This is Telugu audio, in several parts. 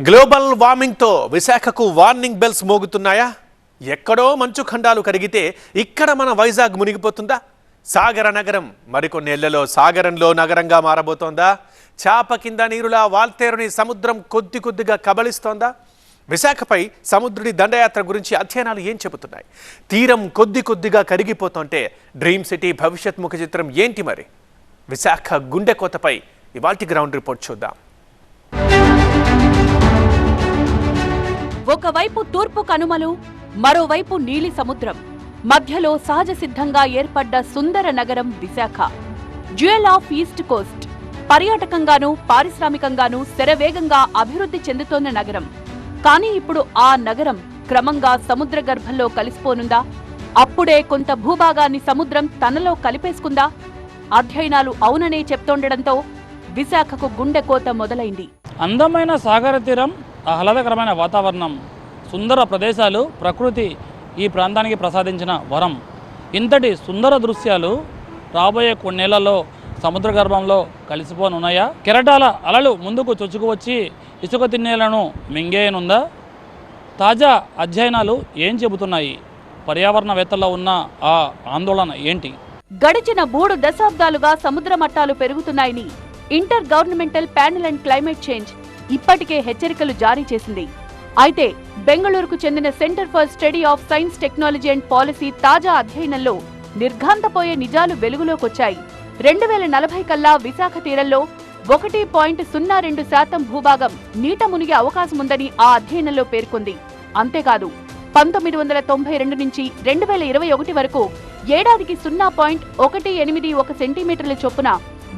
గ్లోబల్ వార్మింగ్తో విశాఖకు వార్నింగ్ బెల్స్ మోగుతున్నాయా? ఎక్కడో మంచు ఖండాలు కరిగితే ఇక్కడ మన వైజాగ్ మునిగిపోతుందా? సాగర నగరం మరికొన్నేళ్ళలో సాగరంలో నగరంగా మారబోతోందా? చాప కింద నీరులా వాల్తేరుని సముద్రం కొద్ది కొద్దిగా కబలిస్తోందా? విశాఖపై సముద్రుడి దండయాత్ర గురించి అధ్యయనాలు ఏం చెబుతున్నాయి? తీరం కొద్ది కొద్దిగా కరిగిపోతుంటే డ్రీమ్ సిటీ భవిష్యత్ ముఖ చిత్రం ఏంటి మరి? విశాఖ గుండె కోతపై ఇవాల్టి గ్రౌండ్ రిపోర్ట్ చూద్దాం. ఒకవైపు తూర్పు కనుమలు మరోవైపు నీలి సముద్రం. మధ్యలో సహజ సిద్ధంగా ఏర్పడ్డ సుందర నగరం Visakha. Jewel of east coast. పర్యాటకంగానూ పారిశ్రామికంగానూ శరవేగంగా అభివృద్ధి చెందుతోన్న నగరం. కానీ ఇప్పుడు ఆ నగరం క్రమంగా సముద్ర గర్భంలో కలిసిపోనుందా? అప్పుడే కొంత భూభాగాన్ని సముద్రం తనలో కలిపేసుకుందా? అధ్యయనాలు అవుననే చెప్తోండడంతో విశాఖకు గుండె కోత మొదలైంది. అందమైన సాగర తీరం ఆహ్లాదకరమైన వాతావరణం సుందర ప్రదేశాలు ప్రకృతి ఈ ప్రాంతానికి ప్రసాదించిన వరం. ఇంతటి సుందర దృశ్యాలు రాబోయే కొన్నేళ్ళలో సముద్ర గర్భంలో కలిసిపోనున్నాయా? కెరటాల అలలు ముందుకు చొచ్చుకు వచ్చి ఇసుక తిన్నేలను మింగేయనుందా? తాజా అధ్యయనాలు ఏం చెబుతున్నాయి? పర్యావరణవేత్తల్లో ఉన్న ఆ ఆందోళన ఏంటి? గడిచిన మూడు దశాబ్దాలుగా సముద్ర మట్టాలు పెరుగుతున్నాయని intergovernmental panel and climate change ఇప్పటికే హెచ్చరికలు జారీ చేసింది. అయితే బెంగళూరుకు చెందిన centre for study of science technology and policy తాజా అధ్యయనంలో నిర్ఘాంతపోయే నిజాలు వెలుగులోకొచ్చాయి. రెండు వేల నలభై కల్లా విశాఖ తీరంలో ఒకటి పాయింట్ సున్నా రెండు శాతం భూభాగం నీట మునిగే అవకాశముందని ఆ అధ్యయనంలో పేర్కొంది. అంతేకాదు పంతొమ్మిది వందల తొంభై రెండు నుంచి రెండు వేల ఇరవై ఒకటి వరకు ఏడాదికి సున్నా పాయింట్ ఒకటి ఎనిమిది ఒక సెంటీమీటర్ల చొప్పున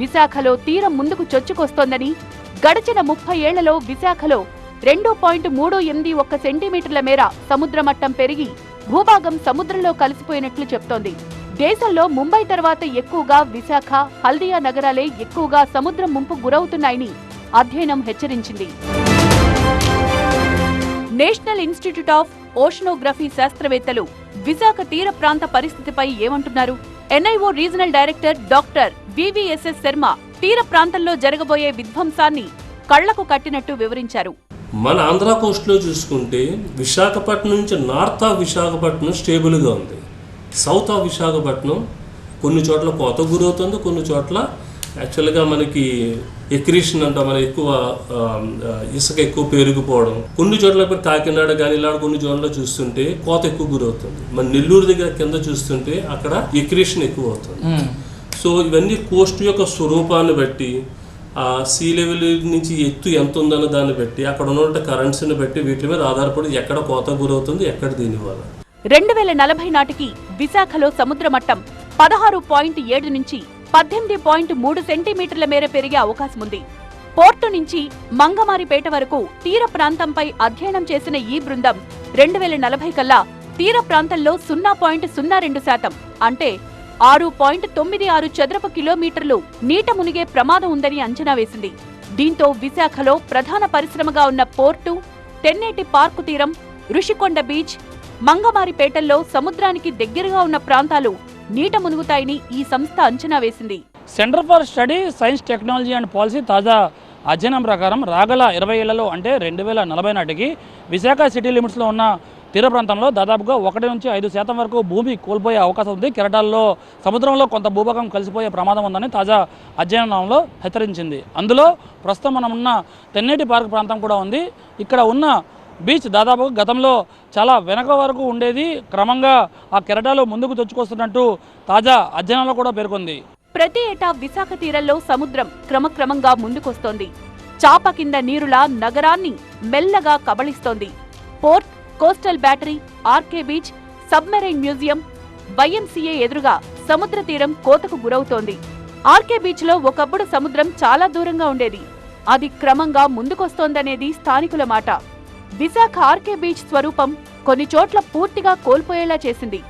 విశాఖలో తీరం ముందుకు చొచ్చుకొస్తోందని గడిచిన ముప్పై ఏళ్ళలో విశాఖలో రెండు పాయింట్ మూడు ఎనిమిది ఒక్క సెంటీమీటర్ల మేర సముద్ర మట్టం పెరిగి భూభాగం సముద్రంలో కలిసిపోయినట్లు చెప్తోంది. దేశంలో ముంబై తర్వాత ఎక్కువగా విశాఖ హల్దియా నగరాలే ఎక్కువగా సముద్రం ముంపు గురవుతున్నాయని అధ్యయనం హెచ్చరించింది. నేషనల్ ఇన్స్టిట్యూట్ ఆఫ్ ఓషనోగ్రఫీ శాస్త్రవేత్తలు విశాఖ తీర ప్రాంత పరిస్థితిపై ఏమంటున్నారు? NIO regional director doctor VVSS Sharma తీర ప్రాంతంలో జరగబోయే విధ్వంసాన్ని కళ్ళకు కట్టినట్టు వివరించారు. మన ఆంధ్ర కోస్ట్లో చూసుకుంటే విశాఖపట్నం నుంచి నార్త్ ఆఫ్ విశాఖపట్నం స్టేబుల్గా ఉంది. సౌత్ ఆఫ్ విశాఖపట్నం కొన్ని చోట్ల కోత గురవుతుంది కొన్ని చోట్ల యాక్చువల్గా మనకి ఎక్రీషన్ అంట మన ఎక్కువ ఇసుక ఎక్కువ పెరిగిపోవడం కొన్ని చోట్ల ఇప్పుడు కాకినాడ కానీ ఇలా కొన్ని చోట్ల చూస్తుంటే కోత ఎక్కువ గురవుతుంది. మన నెల్లూరు దగ్గర కింద చూస్తుంటే అక్కడ ఎక్రీషన్ ఎక్కువ అవుతుంది. సో ఇవన్నీ కోస్ట్ యొక్క స్వరూపాన్ని బట్టి ఆ సీ లెవెల్ నుంచి ఎత్తు ఎంత ఉందన్న దాన్ని బట్టి అక్కడ ఉన్న కరెన్సీని బట్టి వీటి మీద ఆధారపడి ఎక్కడ కోత గురవుతుంది ఎక్కడ దీనివల్ల. రెండు వేల నలభై నాటికి విశాఖలో సముద్ర మట్టం పదహారు పాయింట్ ఏడు నుంచి పద్దెనిమిది పాయింట్ మూడు సెంటీమీటర్ల మేర పెరిగే అవకాశం ఉంది. పోర్టు నుంచి మంగమారిపేట వరకు తీర ప్రాంతంపై అధ్యయనం చేసిన ఈ బృందం రెండు వేల నలభై కల్లా తీర ప్రాంతంలో సున్నా పాయింట్ సున్నా రెండు శాతం అంటే ఆరు పాయింట్ తొమ్మిది ఆరు చదరపు కిలోమీటర్లు నీట మునిగే ప్రమాదం ఉందని అంచనా వేసింది. దీంతో విశాఖలో ప్రధాన పరిశ్రమగా ఉన్న పోర్టు తెన్నేటి పార్కు తీరం ఋషికొండ బీచ్ మంగమారిపేటల్లో సముద్రానికి దగ్గరగా ఉన్న ప్రాంతాలు నీట మునుగుతాయని ఈ సంస్థ అంచనా వేసింది. Centre for study science technology and policy తాజా అధ్యయనం ప్రకారం రాగల ఇరవై ఏళ్ళలో అంటే రెండు వేల నలభై నాటికి విశాఖ సిటీ లిమిట్స్లో ఉన్న తీర ప్రాంతంలో దాదాపుగా ఒకటి నుంచి ఐదు శాతం వరకు భూమి కోల్పోయే అవకాశం ఉంది. కెరటాల్లో సముద్రంలో కొంత భూభాగం కలిసిపోయే ప్రమాదం ఉందని తాజా అధ్యయనంలో హెచ్చరించింది. అందులో ప్రస్తుతం మనం ఉన్న తెన్నేటి పార్క్ ప్రాంతం కూడా ఉంది. ఇక్కడ ఉన్న బీచ్ దాదాపు గతంలో చాలా వెనక వరకు ఉండేది. క్రమంగా ఆ కెరటాలు ముందుకు తెచ్చుకొస్తున్నట్టు తాజా అధ్యయనంలో కూడా పేర్కొంది. ప్రతి ఏటా విశాఖ తీరంలో సముద్రం క్రమక్రమంగా ముందుకొస్తోంది. చాప కింద నీరులా నగరాన్ని మెల్లగా కబళిస్తోంది. Port coastal battery RK beach submarine museum YMCA ఎదురుగా సముద్ర తీరం కోతకు గురవుతోంది. ఆర్కే బీచ్లో ఒకప్పుడు సముద్రం చాలా దూరంగా ఉండేది. అది క్రమంగా ముందుకొస్తోందనేది స్థానికుల మాట. విశాఖ ఆర్కే బీచ్ స్వరూపం కొన్ని చోట్ల పూర్తిగా కోల్పోయేలా చేసింది.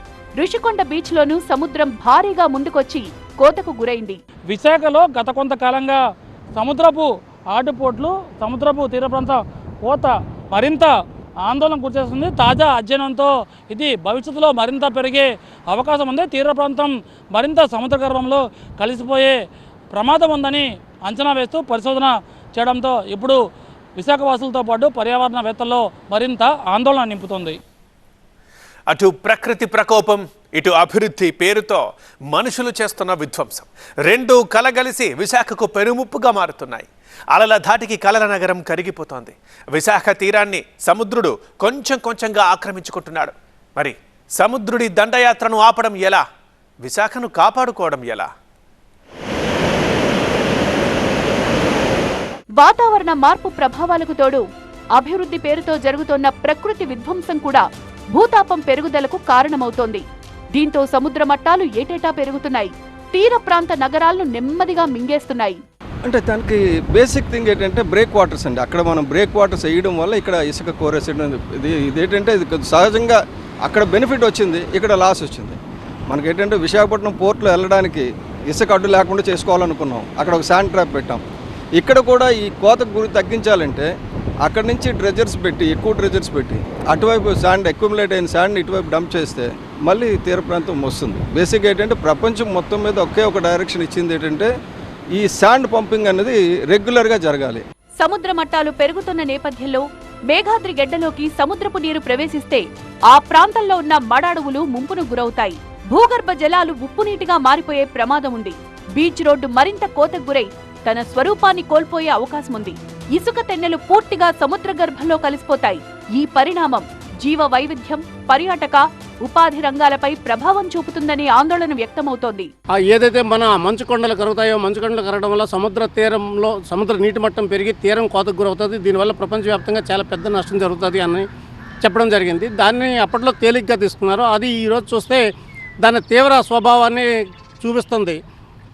ఋషికొండ బీచ్లోనూ సముద్రం భారీగా ముందుకొచ్చి కోతకు గురైంది. విశాఖలో గత కొంతకాలంగా సముద్రపు ఆటుపోట్లు సముద్రపు తీర ప్రాంత కోత మరింత ఆందోళన గురిచేస్తుంది తాజా అధ్యయనంతో ఇది భవిష్యత్తులో మరింత పెరిగే అవకాశం ఉంది. తీర ప్రాంతం మరింత సముద్ర గర్భంలో కలిసిపోయే ప్రమాదం ఉందని అంచనా వేస్తూ పరిశోధన చేయడంతో ఇప్పుడు విశాఖవాసులతో పాటు పర్యావరణవేత్తల్లో మరింత ఆందోళన నింపుతుంది. అటు ప్రకృతి ప్రకోపం ఇటు అభివృద్ధి పేరుతో మనుషులు చేస్తున్న విధ్వంసం. రెండు కలగలిసి విశాఖకు పెరుముప్పుగా మారుతున్నాయి. అలల ధాటికి కలల నగరం కరిగిపోతోంది. విశాఖ తీరాన్ని సముద్రుడు కొంచెం కొంచెంగా ఆక్రమించుకుంటున్నాడు. మరి సముద్రుడి దండయాత్రను ఆపడం ఎలా? విశాఖను కాపాడుకోవడం ఎలా? వాతావరణ మార్పు ప్రభావాలకు తోడు అభివృద్ధి పేరుతో జరుగుతోన్న ప్రకృతి విధ్వంసం కూడా భూతాపం పెరుగుదలకు కారణమవుతోంది. దీంతో సముద్ర మట్టాలు ఏటేటా పెరుగుతున్నాయి. తీర ప్రాంత నగరాలను నెమ్మదిగా మింగేస్తున్నాయి. అంటే దానికి బేసిక్ థింగ్ ఏంటంటే బ్రేక్ వాటర్స్ అండి. అక్కడ మనం బ్రేక్ వాటర్స్ వేయడం వల్ల ఇక్కడ ఇసుక కోరేసేయడం ఇది ఇదేంటంటే ఇది సహజంగా అక్కడ బెనిఫిట్ వచ్చింది ఇక్కడ లాస్ వచ్చింది. మనకి ఏంటంటే విశాఖపట్నం పోర్ట్లో వెళ్ళడానికి ఇసుక అడ్డు లేకుండా చేసుకోవాలనుకున్నాం. అక్కడ ఒక శాండ్ ట్రాప్ పెట్టాం. ఇక్కడ కూడా ఈ కోతకు గురి తగ్గించాలంటే అక్కడ నుంచి డ్రెజర్స్ పెట్టి ఎక్కువ డ్రెజర్స్ పెట్టి అటువైపు శాండ్ అక్యుములేట్ అయిన శాండ్ ఇటువైపు డంప్ చేస్తే మళ్ళీ తీర ప్రాంతం వస్తుంది. బేసిక్ ఏంటంటే ప్రపంచం మొత్తం మీద ఒకే ఒక డైరెక్షన్ ఇచ్చింది ఏంటంటే ఈ శాండ్ పంపింగ్ అనేది రెగ్యులర్గా జరగాలి. సముద్ర మట్టాలు పెరుగుతున్న నేపథ్యంలో మేఘాద్రి గెడ్డలోకి సముద్రపు నీరు ప్రవేశిస్తే ఆ ప్రాంతంలో ఉన్న మడాడువులు ముంపును గురవుతాయి. భూగర్భ జలాలు ఉప్పునీటిగా మారిపోయే ప్రమాదం ఉంది. బీచ్ రోడ్డు మరింత కోతకు గురై తన స్వరూపాన్ని కోల్పోయే అవకాశం ఉంది. ఇసుక తెన్నెలు పూర్తిగా సముద్ర గర్భంలో కలిసిపోతాయి. ఈ పరిణామం జీవ వైవిధ్యం పర్యాటక ఉపాధి రంగాలపై ప్రభావం చూపుతుందనే ఆందోళన వ్యక్తమవుతోంది. ఏదైతే మన మంచు కొండలు కరుగుతాయో మంచు కొండలు కరగడం వల్ల సముద్ర తీరంలో సముద్ర నీటి మట్టం పెరిగి తీరం కోతకు గురవుతుంది. దీనివల్ల ప్రపంచవ్యాప్తంగా చాలా పెద్ద నష్టం జరుగుతుంది అని చెప్పడం జరిగింది. దాన్ని అప్పట్లో తేలిగ్గా తీసుకున్నారు. అది ఈరోజు చూస్తే దాని తీవ్ర స్వభావాన్ని చూపిస్తుంది.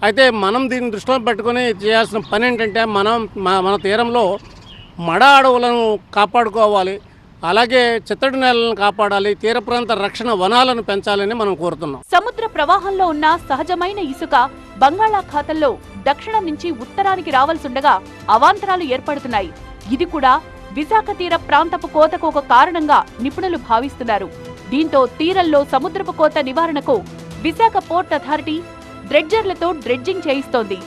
అయితే మనం దీన్ని దృష్టిలో పెట్టుకొని చేయాల్సిన పని ఏంటంటే మనం మన- మన తీరంలో మడ అడవులను కాపాడుకోవాలి. అలాగే చిత్తడి నేలను కాపాడాలి తీర ప్రాంత రక్షణ వనాలను పెంచాలని మనం కోరుతున్నాం. సముద్ర ప్రవాహంలో ఉన్న సహజమైన ఇసుక బంగాళాఖాతంలో దక్షిణం నుంచి ఉత్తరానికి రావాల్సుండగా అవాంతరాలు ఏర్పడుతున్నాయి. ఇది కూడా విశాఖ తీర ప్రాంతపు కోతకు ఒక కారణంగా నిపుణులు భావిస్తున్నారు. దీంతో తీరంలో సముద్రపు కోత నివారణకు విశాఖ పోర్ట్ అథారిటీ డ్రెడ్జర్లతో డ్రెడ్జింగ్ చేయిస్తోంది.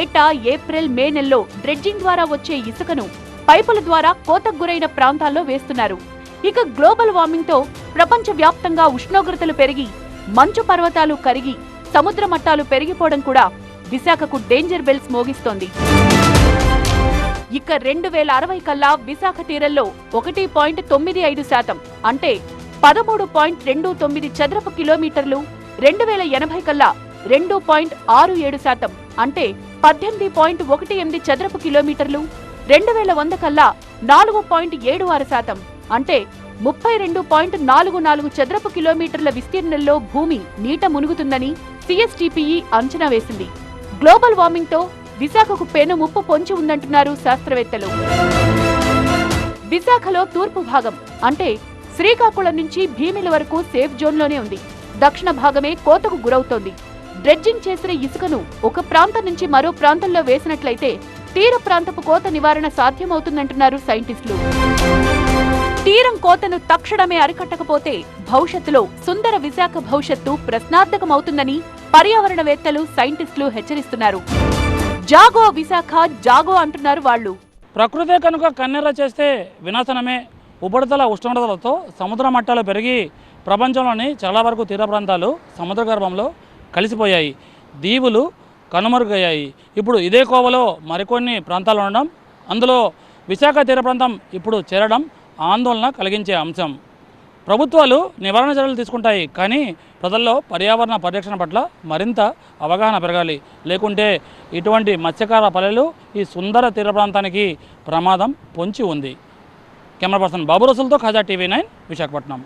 ఏటా ఏప్రిల్ మే నెలలో డ్రెడ్జింగ్ ద్వారా వచ్చే ఇసుకను పైపుల ద్వారా కోతకు గురైన ప్రాంతాల్లో వేస్తున్నారు. ఇక గ్లోబల్ వార్మింగ్తో ప్రపంచ వ్యాప్తంగా ఉష్ణోగ్రతలు పెరిగి మంచు పర్వతాలు కరిగి సముద్ర మట్టాలు పెరిగిపోవడం కూడా విశాఖకు డేంజర్ బెల్స్ మోగిస్తోంది. ఇక రెండు వేల అరవై కల్లా విశాఖ తీరంలో ఒకటి పాయింట్ తొమ్మిది ఐదు శాతం అంటే పదమూడు పాయింట్ రెండు తొమ్మిది చదరపు కిలోమీటర్లు రెండు వేల ఎనభై కల్లా రెండు పాయింట్ ఆరు ఏడు శాతం అంటే పద్దెనిమిది పాయింట్ ఒకటి ఎనిమిది చదరపు కిలోమీటర్లు రెండు వేల వంద కల్లా నాలుగు పాయింట్ ఏడు ఆరు శాతం. అంటే ముప్పై రెండు పాయింట్ నాలుగు నాలుగు చదరపు కిలోమీటర్ల విస్తీర్ణంలో భూమి నీట మునుగుతుందని సిఎస్టిపిఈ అంచనా వేసింది. గ్లోబల్ వార్మింగ్తో విశాఖకు పెను ముప్పు పొంచి ఉందంటున్నారు శాస్త్రవేత్తలు. విశాఖలో తూర్పు భాగం అంటే శ్రీకాకుళం నుంచి భీమిల వరకు సేఫ్ జోన్లోనే ఉంది. దక్షిణ భాగమే కోతకు గురవుతోంది. డ్రెడ్జింగ్ చేసిన ఇసుకను ఒక ప్రాంతం నుంచి మరో ప్రాంతంలో వేసినట్లయితే తీర ప్రాంతపు కోత నివారణ సాధ్యమవుతుందంటున్నారు సైంటిస్టులు. తీరం కోతను తక్షణమే అరికట్టకపోతే భవిష్యత్తులో సుందర విశాఖ భవిష్యత్తు ప్రశ్నార్థకమవుతుందని పర్యావరణవేత్తలు సైంటిస్టులు హెచ్చరిస్తున్నారు. జాగో విశాఖ జాగో అంటున్నారు వాళ్ళు. ప్రకృతే కనుక కన్నెర చేస్తే వినాశనమే. ఉపరితల ఉష్ణోగ్రతలతో సముద్ర మట్టాలు పెరిగి ప్రపంచంలోని చాలా వరకు తీర ప్రాంతాలు సముద్ర గర్భంలో కలిసిపోయాయి. దీవులు కనుమరుగయ్యాయి. ఇప్పుడు ఇదే కోవలో మరికొన్ని ప్రాంతాలు ఉండడం అందులో విశాఖ తీర ప్రాంతం ఇప్పుడు చేరడం ఆందోళన కలిగించే అంశం. ప్రభుత్వాలు నివారణ చర్యలు తీసుకుంటాయి కానీ ప్రజల్లో పర్యావరణ పరిరక్షణ పట్ల మరింత అవగాహన పెరగాలి. లేకుంటే ఇటువంటి మత్స్యకార పల్లెలు ఈ సుందర తీర ప్రాంతానికి ప్రమాదం పొంచి ఉంది. కెమెరా పర్సన్ బాబు రసులతో ఖాజా టీవీ నైన్ విశాఖపట్నం.